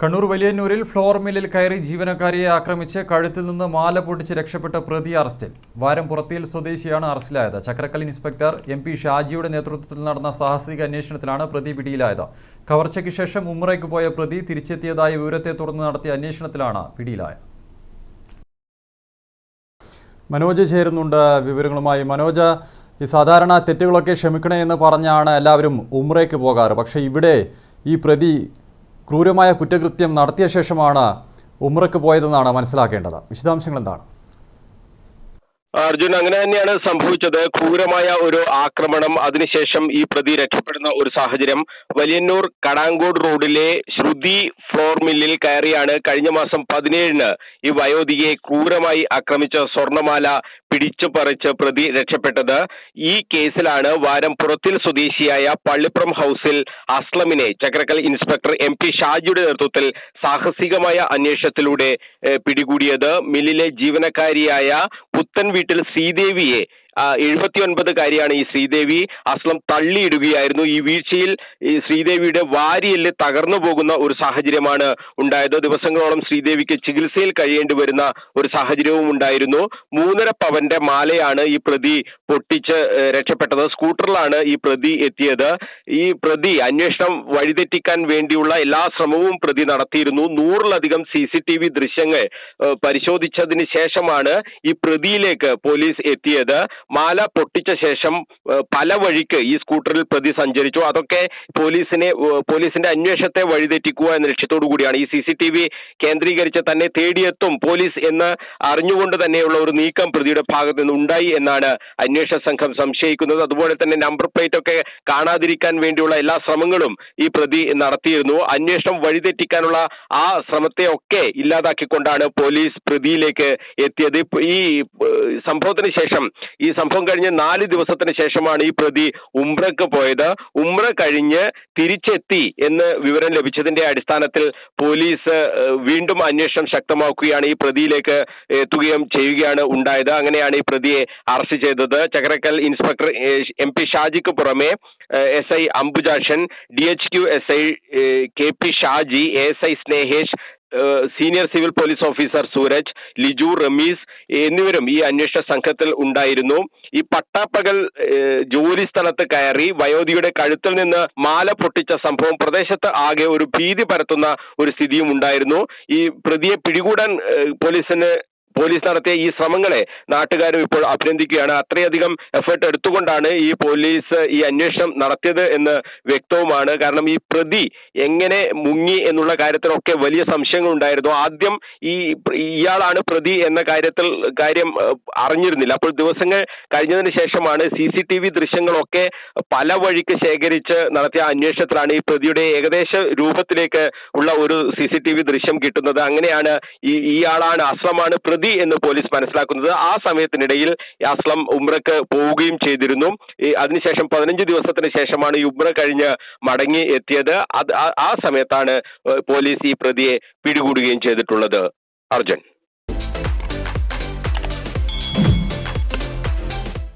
Kannur വലിയന്നൂരിൽ floor മില്ലിൽ കയറി ജീവനക്കാരിയെ ആക്രമിച്ച് കഴുത്തിൽ നിന്ന് മാല പൊട്ടിച്ച് രക്ഷപ്പെട്ട പ്രതി അറസ്റ്റിൽ. വാരം പുറത്തിയിൽ സ്വദേശിയാണ് അറസ്റ്റിലായത്. ചക്രക്കൽ ഇൻസ്പെക്ടർ എം പി ഷാജിയുടെ നേതൃത്വത്തിൽ നടന്ന സാഹസിക അന്വേഷണത്തിലാണ് പ്രതി പിടിയിലായത്. കവർച്ചയ്ക്ക് ശേഷം ഉമ്രയ്ക്ക് പോയ പ്രതി തിരിച്ചെത്തിയതായ വിവരത്തെ തുടർന്ന് നടത്തിയ അന്വേഷണത്തിലാണ് പിടിയിലായത്. മനോജ് ചേരുന്നുണ്ട് വിവരങ്ങളുമായി. മനോജ ഈ സാധാരണ തെറ്റുകളൊക്കെ ക്ഷമിക്കണേ എന്ന് പറഞ്ഞാണ് എല്ലാവരും ഉമ്രയ്ക്ക് പോകാറ്. പക്ഷേ ഇവിടെ ഈ പ്രതി ക്രൂരമായ കുറ്റകൃത്യം നടത്തിയ ശേഷമാണ് ഉമ്രക്ക് പോയതെന്നാണ് മനസ്സിലാക്കേണ്ടത്. വിശദാംശങ്ങൾ എന്താണ്? അർജുൻ അങ്ങനെ തന്നെയാണ് സംഭവിച്ചത്. ക്രൂരമായ ഒരു ആക്രമണം അതിനുശേഷം ഈ പ്രതി രക്ഷപ്പെടുന്ന ഒരു സാഹചര്യം. വലിയന്നൂർ കടാങ്കോട് റോഡിലെ ശ്രുതി ഫ്ലോർ മില്ലിൽ കയറിയാണ് കഴിഞ്ഞ മാസം പതിനേഴിന് ഈ വയോധികയെ ക്രൂരമായി ആക്രമിച്ച സ്വർണമാല പിടിച്ചു പറിച്ച് പ്രതി രക്ഷപ്പെട്ടത്. ഈ കേസിലാണ് വാരം പുറത്തിൽ സ്വദേശിയായ പള്ളിപ്പുറം ഹൗസിൽ അസ്ലമിനെ ചക്രക്കൽ ഇൻസ്പെക്ടർ എം പി ഷാജിയുടെ നേതൃത്വത്തിൽ സാഹസികമായ അന്വേഷണത്തിലൂടെ പിടികൂടിയത്. മില്ലിലെ ജീവനക്കാരിയായ പുത്തൻ വീട്ടിൽ ശ്രീദേവിയെ എഴുപത്തിയൊൻപതുകാരിയാണ് ഈ ശ്രീദേവി. അസ്ലം തള്ളിയിടുകയായിരുന്നു. ഈ വീഴ്ചയിൽ ഈ ശ്രീദേവിയുടെ വാരിയെല്ല് തകർന്നു പോകുന്ന ഒരു സാഹചര്യമാണ് ഉണ്ടായത്. ദിവസങ്ങളോളം ശ്രീദേവിക്ക് ചികിത്സയിൽ കഴിയേണ്ടി വരുന്ന ഒരു സാഹചര്യവും ഉണ്ടായിരുന്നു. മൂന്നര പവന്റെ മാലയാണ് ഈ പ്രതി പൊട്ടിച്ച് രക്ഷപ്പെട്ടത്. സ്കൂട്ടറിലാണ് ഈ പ്രതി എത്തിയത്. ഈ പ്രതി അന്വേഷണം വഴിതെറ്റിക്കാൻ വേണ്ടിയുള്ള എല്ലാ ശ്രമവും പ്രതി നടത്തിയിരുന്നു. നൂറിലധികം സി സി ടി വി ദൃശ്യങ്ങൾ പരിശോധിച്ചതിന് ശേഷമാണ് ഈ പ്രതിയിലേക്ക് പോലീസ് എത്തിയത്. മാല പൊട്ടിച്ച ശേഷം പല വഴിക്ക് ഈ സ്കൂട്ടറിൽ പ്രതി സഞ്ചരിച്ചു. അതൊക്കെ പോലീസിനെ പോലീസിന്റെ അന്വേഷണത്തെ വഴിതെറ്റിക്കുക എന്ന ലക്ഷ്യത്തോടു കൂടിയാണ് ഈ സി സി ടി വി കേന്ദ്രീകരിച്ച് തന്നെ തേടിയെത്തും പോലീസ് എന്ന് അറിഞ്ഞുകൊണ്ട് തന്നെയുള്ള ഒരു നീക്കം പ്രതിയുടെ ഭാഗത്ത് നിന്ന് ഉണ്ടായി എന്നാണ് അന്വേഷണ സംഘം സംശയിക്കുന്നത്. അതുപോലെ തന്നെ നമ്പർ പ്ലേറ്റ് ഒക്കെ കാണാതിരിക്കാൻ വേണ്ടിയുള്ള എല്ലാ ശ്രമങ്ങളും ഈ പ്രതി നടത്തിയിരുന്നു. അന്വേഷണം വഴിതെറ്റിക്കാനുള്ള ആ ശ്രമത്തെ ഒക്കെ ഇല്ലാതാക്കിക്കൊണ്ടാണ് പോലീസ് പ്രതിയിലേക്ക് എത്തിയത്. ഈ സംഭവത്തിന് ശേഷം ഈ സംഭവം കഴിഞ്ഞ് നാല് ദിവസത്തിന് ശേഷമാണ് ഈ പ്രതി ഉംറക്ക് പോയത്. ഉംറ കഴിഞ്ഞ് തിരിച്ചെത്തി എന്ന് വിവരം ലഭിച്ചതിന്റെ അടിസ്ഥാനത്തിൽ പോലീസ് വീണ്ടും അന്വേഷണം ശക്തമാക്കുകയാണ്. ഈ പ്രതിയിലേക്ക് എത്തുകയും ചെയ്യുകയാണ് ഉണ്ടായത്. അങ്ങനെയാണ് ഈ പ്രതിയെ അറസ്റ്റ് ചെയ്തത്. ചക്രക്കൽ ഇൻസ്പെക്ടർ എം പി ഷാജിക്ക് പുറമെ S I Ambujakshan D H Q S I K P Shaji S I Snehesh senior civil police officer Sooraj Liju Rameez എന്നിവരും ഈ അന്വേഷണ സംഘത്തിൽ ഉണ്ടായിരുന്നു. ഈ പട്ടാപ്പകൽ ജോലി സ്ഥലത്ത് കയറി വയോധിയുടെ കഴുത്തിൽ നിന്ന് മാല പൊട്ടിച്ച സംഭവം പ്രദേശത്ത് ആകെ ഒരു ഭീതി പരത്തുന്ന ഒരു സ്ഥിതിയും ഉണ്ടായിരുന്നു. ഈ പ്രതിയെ പിടികൂടാൻ പോലീസിന് പോലീസ് നടത്തിയ ഈ ശ്രമങ്ങളെ നാട്ടുകാരും ഇപ്പോൾ അഭിനന്ദിക്കുകയാണ്. അത്രയധികം എഫേർട്ട് എടുത്തുകൊണ്ടാണ് ഈ പോലീസ് ഈ അന്വേഷണം നടത്തിയത് എന്ന് വ്യക്തവുമാണ്. കാരണം ഈ പ്രതി എങ്ങനെ മുങ്ങി എന്നുള്ള കാര്യത്തിലൊക്കെ വലിയ സംശയങ്ങൾ ഉണ്ടായിരുന്നു. ആദ്യം ഈ ഇയാളാണ് പ്രതി എന്ന കാര്യത്തിൽ കാര്യം അറിഞ്ഞിരുന്നില്ല. അപ്പോൾ ദിവസങ്ങൾ കഴിഞ്ഞതിന് ശേഷമാണ് സി സി ടി വി ദൃശ്യങ്ങളൊക്കെ പല വഴിക്ക് ശേഖരിച്ച് നടത്തിയ അന്വേഷണത്തിലാണ് ഈ പ്രതിയുടെ ഏകദേശ രൂപത്തിലേക്ക് ഉള്ള ഒരു സി സി ടി വി ദൃശ്യം കിട്ടുന്നത്. അങ്ങനെയാണ് ഈ ഇയാളാണ് അസ്ലമാണ് പ്രതി എന്ന് പോലീസ് മനസ്സിലാക്കുന്നത്. ആ സമയത്തിനിടയിൽ അസ്ലം ഉംറക്ക് പോവുകയും ചെയ്തിരുന്നു. അതിനുശേഷം പതിനഞ്ച് ദിവസത്തിന് ശേഷമാണ് ഈ ഉംറ കഴിഞ്ഞ് മടങ്ങി എത്തിയത്. അത് ആ സമയത്താണ് പോലീസ് ഈ പ്രതിയെ പിടികൂടുകയും ചെയ്തിട്ടുള്ളത്. അർജുൻ.